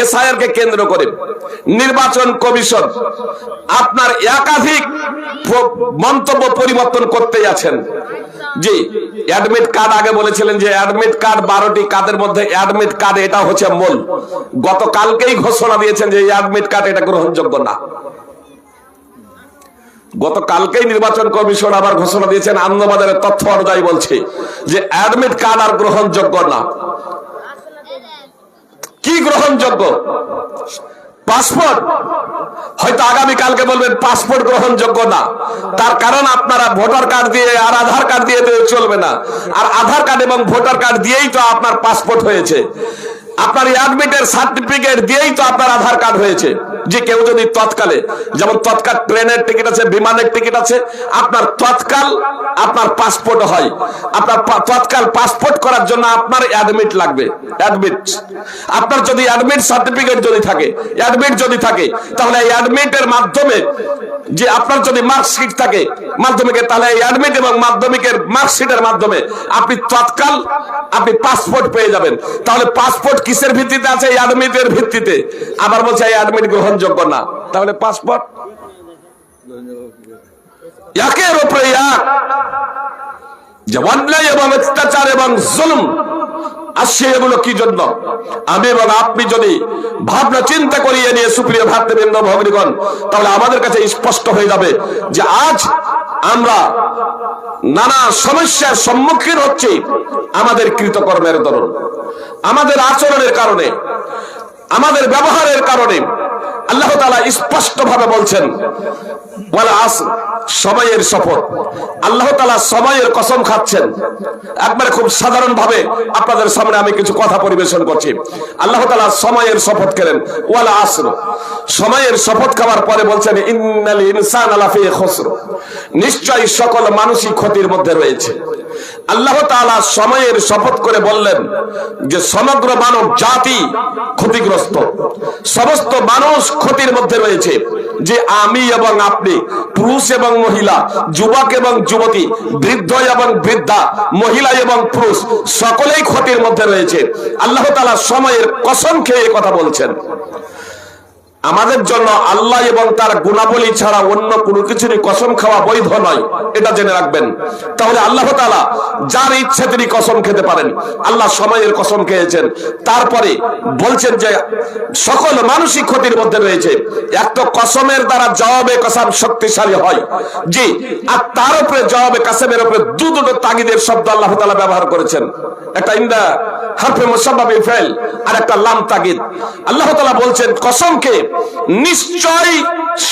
SIR কে কেন্দ্র করে নির্বাচন কমিশন আপনার একাধিক মন্তব্য পরিবর্তন করতেই আছেন। জি অ্যাডমিট কার্ড আগে বলেছিলেন যে অ্যাডমিট কার্ড বারোটি কার্ডের মধ্যে অ্যাডমিট কার্ড এটা হচ্ছে মূল। গতকালকেই ঘোষণা দিয়েছেন যে অ্যাডমিট কার্ড এটা গ্রহণযোগ্য না। গতকালকেই নির্বাচন কমিশন আবার ঘোষণা দিয়েছেন আনন্দবাজারের তথ্য অনুযায়ী বলছে যে অ্যাডমিট কার্ড আর গ্রহণযোগ্য না। কি গ্রহণযোগ্য? পাসপোর্ট? হয়তো আগামী কালকে বলবেন পাসপোর্ট গ্রহণযোগ্য না। তার কারণ আপনারা ভোটার কার্ড দিয়ে আর আধার কার্ড দিয়ে চলবে না। আর আধার কার্ড এবং ভোটার কার্ড দিয়েই তো আপনার পাসপোর্ট হয়েছে। আপনার অ্যাডমিটের সার্টিফিকেট দিয়েই তো আপনার আধার কার্ড হয়েছে। যে কেউ যদি তৎকালে, যেমন তৎকাল ট্রেনের টিকিট আছে, বিমানের টিকিট আছে, আপনার তৎকাল আপনার পাসপোর্ট হয়। আপনার তৎকাল পাসপোর্ট করার জন্য আপনার অ্যাডমিট লাগবে। অ্যাডমিট আপনার যদি অ্যাডমিট সার্টিফিকেট যদি থাকে অ্যাডমিট যদি থাকে, তাহলে এই অ্যাডমিটের মাধ্যমে যে আপনার যদি মার্কশিট থাকে, মাধ্যমিকের, তাহলে এই অ্যাডমিট এবং মাধ্যমিকের মার্কশিটের মাধ্যমে আপনি তৎকাল আপনি পাসপোর্ট পেয়ে যাবেন। তাহলে পাসপোর্ট কিসের ভিত্তিতে আছে? অ্যাডমিটের ভিত্তিতে। আবার বলছে, এই অ্যাডমিট গ্রহণযোগ্য না। তাহলে পাসপোর্ট একের উপরে এক। এবং অত্যাচার এবং জুলুম আসছে এগুলো কি জন্য? আমি এবং আপনি যদি ভাবনা চিন্তা করিয়ে নিয়ে সুপ্রিয় ভাতৃবৃন্দ, ভগ্নিগণ, তাহলে আমাদের কাছে স্পষ্ট হয়ে যাবে যে আজ আমরা নানা সমস্যার সম্মুখীন হচ্ছি আমাদের কৃতকর্মের দরুন। আমাদের আচরণের কারণে, আমাদের ব্যবহারের কারণে আল্লাহ তালা স্পষ্ট ভাবে বলছেন সময়ের শপথ। আল্লাহ তালা সময়ের কসম খাচ্ছেন। একবারে খুব সাধারণ ভাবে আপনাদের সামনে আমি কিছু কথা পরিবেশন করছি। আল্লাহ তালা সময়ের শপথ করেন, ওয়ালা আসর সময়ের শপথ খাওয়ার পরে বলছেন ইনসান আলাফি খসর নিশ্চয়ই সকল মানুষই ক্ষতির মধ্যে রয়েছে। আল্লাহ তালা সময়ের শপথ করে বললেন যে সমগ্র মানব জাতি ক্ষতিগ্রস্ত। সমস্ত মানুষ ক্ষতির মধ্যে রয়েছে। যে আমি এবং আপনি, পুরুষ এবং মহিলা, যুবক এবং যুবতী, বৃদ্ধ এবং বৃদ্ধা, মহিলা এবং পুরুষ, সকলেই ক্ষতির মধ্যে রয়েছে। আল্লাহ তালা সময়ের কসম খেয়ে কথা বলছেন। আমাদের জন্য আল্লাহ এবং তার গুণাবলী ছাড়া অন্য কোনো কিছুরই কসম খাওয়া বৈধ নয়। এটা জেনে রাখবেন। তাহলে আল্লাহ তাআলা যার ইচ্ছে তিনি কসম খেতে পারেন। আল্লাহ সময়ের কসম খেয়েছেন। তারপরে বলছেন যে সকল মানুষই ক্ষতির মধ্যে রয়েছে। এক তো কসমের দ্বারা জবাবে কসম শক্তিশালী হয়। জি, আর তার উপরে জবাবে কাসেমের উপরে দু দুটো তাগিদের শব্দ আল্লাহ তাআলা ব্যবহার করেছেন। একটা ইন্দা হারফে মুসাব্বাবি ফেল আর একটা লাম তাগিদ আল্লাহ তাআলা বলছেন, কসমকে নিশ্চয়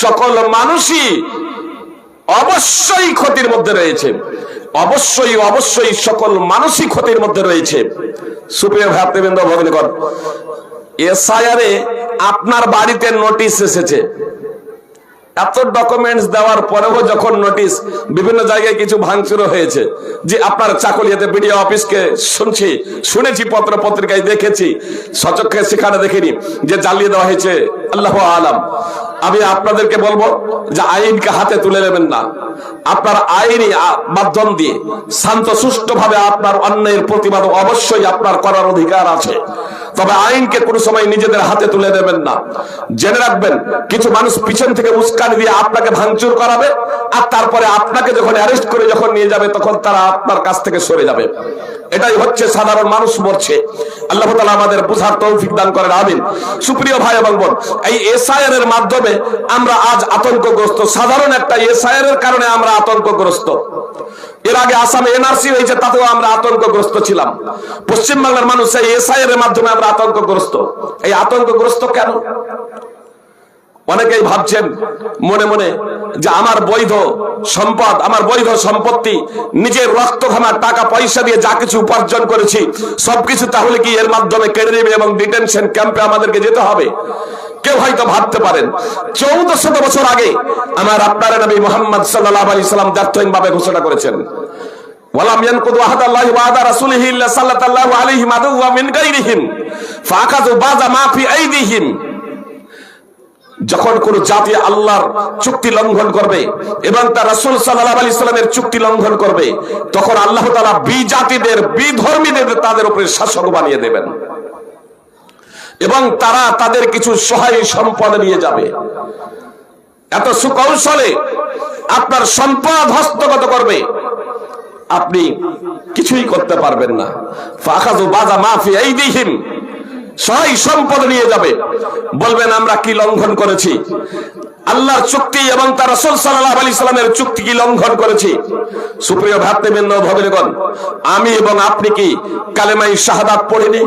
সকল মানুষই অবশ্যই ক্ষতির মধ্যে রয়েছে। অবশ্যই অবশ্যই সকল মানুষই ক্ষতির মধ্যে রয়েছে। সুপ্রিয় ভাতৃবৃন্দ ভগ্নিগণ, এসআইআরে আপনার বাড়িতে নোটিশ এসেছে। এত ডকুমেন্টস দেওয়ার পরেও যখন নোটিশ বিভিন্ন জায়গায় কিছু ভাঙচুর হয়েছে, যে আপনার চাকলিয়াতে বিডিও অফিসকে শুনছি, শুনেছি, পত্র পত্রিকায় দেখেছি, সচক্ষে সেখানে দেখিনি, যে জ্বালিয়ে দেওয়া হয়েছে, আল্লাহ আলাম। আমি আপনাদেরকে বলব যে আইনকে হাতে তুলে নেবেন না। আপনার আইনি মাধ্যম দিয়ে শান্ত সুষ্ঠু ভাবে আপনার অন্যায়ের প্রতিবাদ অবশ্যই আপনার করার অধিকার আছে। তবে আইনকে কোনো সময় নিজেদের হাতে তুলে নেবেন না। জেনে রাখবেন, কিছু মানুষ পিছন থেকে উস্কানি দিয়ে আপনাকে ভাঙচুর করাবে, আর তারপরে আপনাকে যখন অ্যারেস্ট করে যখন নিয়ে যাবে, তখন তারা আপনার কাছ থেকে সরে যাবে। এটাই হচ্ছে সাধারণ মানুষ মরছে। আল্লাহ তালা আমাদের বুঝার তৌফিক দান করেন, আমিন। সুপ্রিয় ভাই এবং বোন, এই এসআইআর এর মাধ্যমে আমরা আজ আতঙ্কগ্রস্ত। সাধারণ একটা এসআইআর এর কারণে আমরা আতঙ্কগ্রস্ত। এর আগে আসামে এনআরসি হয়েছে, তাতেও আমরা আতঙ্কগ্রস্ত ছিলাম। পশ্চিমবাংলার মানুষ এই এসআইআর এর মাধ্যমে আমরা আতঙ্কগ্রস্ত। এই আতঙ্কগ্রস্ত কেন? অনেকেই ভাবছেন, মনে মনে যে আমার বৈধ সম্পদ, আমার বৈধ সম্পত্তি, নিজের রক্ত ঘামার টাকা, পয়সা দিয়ে যা কিছু উপার্জন করেছি, সবকিছু তাহলে কি এর মাধ্যমে কেড়ে নেবে এবং ডিটেনশন ক্যাম্পে আমাদেরকে যেতে হবে? কেউ হয়তো ভাবতে পারেন, চৌদ্দ শত বছর আগে আমার আপনার নবী মোহাম্মদ সাল্লাহ আলী সাল্লাম ব্যর্থহীন ভাবে ঘোষণা করেছেন ইয়ানকুদু আহাদাল্লাহি ওয়া আদা রাসূলিহি ইল্লা সাল্লাল্লাহু আলাইহি ওয়া মিন গায়রিহিম ফাআখাযু বাযা মা ফি আইদিহিম। যখন কোন জাতি আল্লাহর চুক্তি লঙ্ঘন করবে এবং তার রাসূল সাল্লাল্লাহু আলাইহি সাল্লামের চুক্তি লঙ্ঘন করবে, তখন আল্লাহ তাআলা বি জাতিদের বিধর্মীদের তাদের উপরে শাসক বানিয়ে দেবেন। এবং তারা তাদের কিছু সহায় সম্পদ নিয়ে যাবে। এত সুকৌশলে আপনার সম্পদ হস্তগত করবে। আপনি কিছুই করতে পারবেন না। ফাখাজু বাজা মাফি এই দিহিম সহাই সম্পদ নিয়ে যাবে। বলবেন, আমরা কি লঙ্ঘন করেছি? আল্লাহর চুক্তি এবং তার রসুল সাল্লাহ আলি সাল্লামের চুক্তি কি লঙ্ঘন করেছি? সুপ্রিয় ভাতৃবৃন্দ ভবিলগণ, আমি এবং আপনি কি কালেমাই শাহাদাত পড়িনি?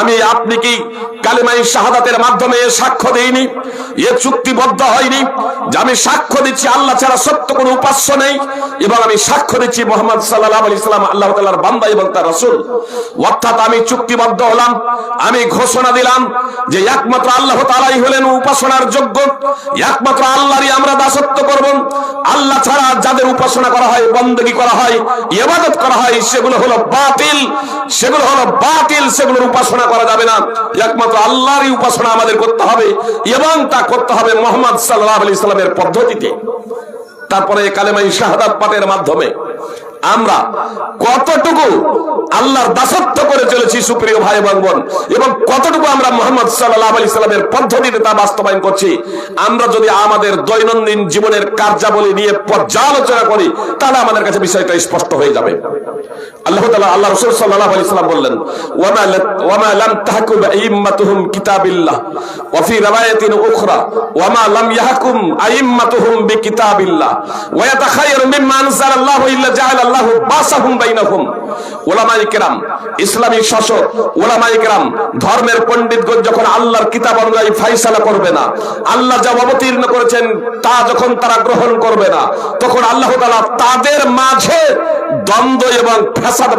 আমি আপনি কি কালেমাই শাহাদাতের মাধ্যমে সাক্ষ্য দেইনি? এ চুক্তিবদ্ধ হয়নি? যে আমি সাক্ষ্য দিচ্ছি আল্লাহ ছাড়া সত্য কোনো উপাস্য নেই। এবং আমি সাক্ষ্য দিচ্ছি মোহাম্মদ সাল্লাহ আলি সাল্লাম, আল্লাহ তাল্লাহর বান্দা এবং তার রসুল। অর্থাৎ আমি চুক্তিবদ্ধ হলাম, আমি ঘোষণা দিলাম যে একমাত্র আল্লাহ তালাই হলেন উপাসনার যোগ্য, একমাত্র আল্লাহরই আমরা দাসত্ব করব। আল্লাহ ছাড়া যাদের উপাসনা করা হয় বন্দগি করা হয়, ইবাদত করা হয়, সেগুলো হলো বাতিল, সেগুলো হলো বাতিল। সেগুলোর উপাসনা করা যাবে না। একমাত্র আল্লাহরই উপাসনা আমাদের করতে হবে এবং তা করতে হবে মোহাম্মদ সাল্লাহ আলি ইসলামের পদ্ধতিতে। তারপরে কালেমাই শাহাদ পাঠের মাধ্যমে। আমরা কতটুকু আল্লাহর দাসত্ব করে চলেছি, সুপ্রিয় ভাই এবং বোন এবং কতটুকু আমরা মোহাম্মদ সাল্লাহ আলি সাল্লামের পদ্ধতিতে তা বাস্তবায়ন করছি, আমরা যদি আমাদের দৈনন্দিন জীবনের কার্যাবলী নিয়ে পর্যালোচনা করি, তাহলে আমাদের কাছে বিষয়টা স্পষ্ট হয়ে যাবে। আল্লাহ তাআলা, আল্লাহ রাসূল সাল্লাল্লাহু আলাইহি সাল্লাম বললেন, ওয়ামা লাম তাহকুম কিতাবিল্লাহ উখরা, ওয়ামা লাম ইয়াহকুম আইম্মাতুহুম বিকিতাবিল্লাহ, ওয়া ইয়াতাখায়য়ারু মিম্মা আনজালাল্লাহু ইল্লা জাআলা আল্লাহু বাসাহুম বাইনাহুম। ওলামাই শাসক ওলামাই কেরাম, ধর্মের পণ্ডিতগণ যখন আল্লাহর কিতাব অনুযায়ী ফাইসালা করবে না, আল্লাহ যা অবতীর্ণ করেছেন তা যখন তারা গ্রহণ করবে না, তখন আল্লাহ তাআলা তাদের মাঝে দ্বন্দ্ব এবং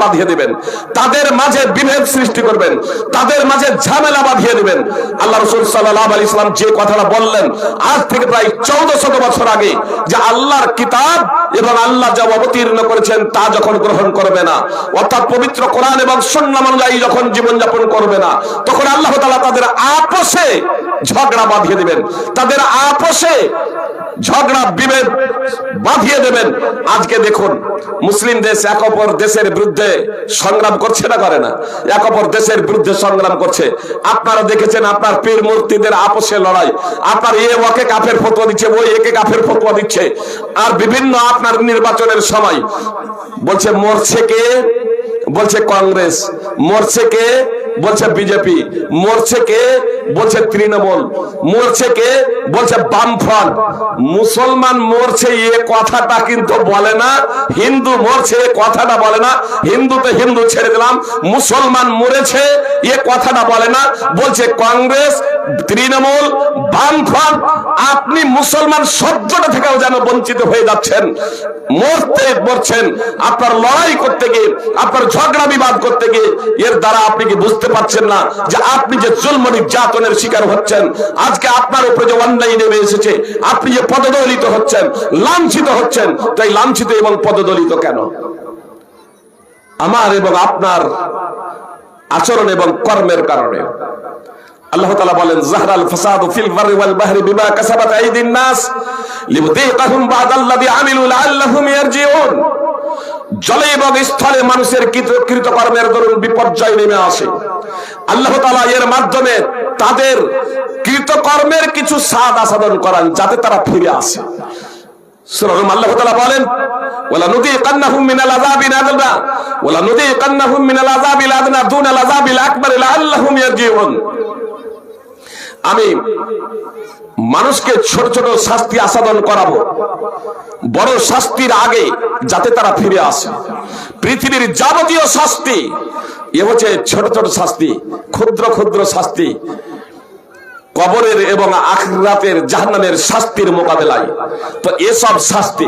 বাঁধিয়ে দিবেন, তাদের মাঝে বিভেদ সৃষ্টি করবেন, তাদের মাঝে ঝামেলা বাঁধিয়ে দিবেন। আল্লাহ রসুল সাল্লাহ আলী ইসলাম যে কথাটা বললেন, আজ থেকে প্রায় চৌদ্দ শত বছর আগে, যে আল্লাহর কিতাব এবং আল্লাহ যা অবতীর্ণ করেছেন তা যখন গ্রহণ করবে না, অর্থাৎ পবিত্র কোরআন এবং সন্ন্যাম অনুযায়ী যখন জীবনযাপন করবে না, তখন আল্লাহ তালা তাদের আপসে ঝগড়া বাঁধিয়ে দিবেন। তাদের আপসে ঝগড়া বিভেদ বাঁধিয়ে দেবেন। আজকে দেখুন, মুসলিম দেশ এক অপর দেশের বিরুদ্ধে সংগ্রাম করছে না, করে না। এক অপর দেশের বিরুদ্ধে সংগ্রাম করছে। আপনারা দেখেছেন, আপনার পীর মূর্তিদের আপসে লড়াই। আপনার এ ওকে কাফের ফতোয়া দিচ্ছে ওই একে কাফের ফতোয়া দিচ্ছে। আর বিভিন্ন আপনার নির্বাচনের সময় বলছে, মরছে কে? বলছে কংগ্রেস, মরছে কে? বলছে বিজেপি, মরছে কে? বলছে তৃণমূল, মরছে কে? বলছে বামফ্রন্ট। মুসলমান মরছে এ কথাটা কিন্তু বলে না, হিন্দু মরছে এ কথাটা বলে না, হিন্দুতে হিন্দু ছেড়ে দিলাম, মুসলমান মরেছে এ কথাটা বলে না, বলছে কংগ্রেস, তৃণমূল বামফ্রন্ট আপনি মুসলমান শব্দটা থেকেও যেন বঞ্চিত হয়ে যাচ্ছেন, মরতে মরছেন, আপনার লড়াই করতে গিয়ে, আপনার ঝগড়া বিবাদ করতে গিয়ে, এর দ্বারা আপনি কি বুঝতে পারছেন না যে আপনি যে জুলম নির্যাতনের শিকার হচ্ছেন? আজকে আপনার উপরে যে অন্যায় নেমে এসেছে, আপনি যে পদদলিত হচ্ছেন, লাঞ্ছিত হচ্ছেন, তাই লাঞ্ছিত এবং পদদলিত কেন? আমার এবং আপনার আচরণ এবং কর্মের কারণে। আল্লাহ তাআলা বলেন, জাহরাল ফাসাদু ফিল বাররি ওয়াল বাহরি বিমা কাসাবাত আইদিন নাস লিযুযীকাহুম বা'দাল্লাযী আমিলু লাআল্লাহুম ইয়ারজিউন। জলে এবং স্থলে মানুষের কৃতকর্মের দরুন বিপর্যয় নেমে আসে। আল্লাহ তাআলা এর মাধ্যমে তাদের কৃতকর্মের কিছু স্বাদ আস্বাদন করান, যাতে তারা ফিরে আসে। সুরহম আল্লাহ তাআলা বলেন ওয়ালা নুযীকান্নাহুম মিনাল আযাবিল আদনা ওয়ালা নুযীকান্নাহুম মিনাল আযাবিল আদনা দুনাল আযাবিল আকবার লাআল্লাহুম ইয়ারজিউন। আমি মানুষকে ছোট ছোট শাস্তি আসাদন করাবো। বড় শাস্তির আগে যাতে তারা ফিরে আসে। পৃথিবীর যাবতীয় শাস্তি, এ হচ্ছে ছোট ছোট শাস্তি, ক্ষুদ্র ক্ষুদ্র শাস্তি। কবরের এবং আখরাতের জাহান্নামের শাস্তির মোকাবেলায়। তো এসব শাস্তি,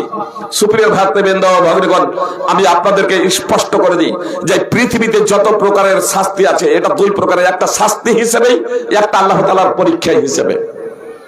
সুপ্রিয় ভাতৃবৃন্দ ভগ্নীগণ, আমি আপনাদেরকে স্পষ্ট করে দিই যে পৃথিবীতে যত প্রকারের শাস্তি আছে, এটা দুই প্রকারের, একটা শাস্তি হিসেবেই, একটা আল্লাহ তালার পরীক্ষা হিসেবে।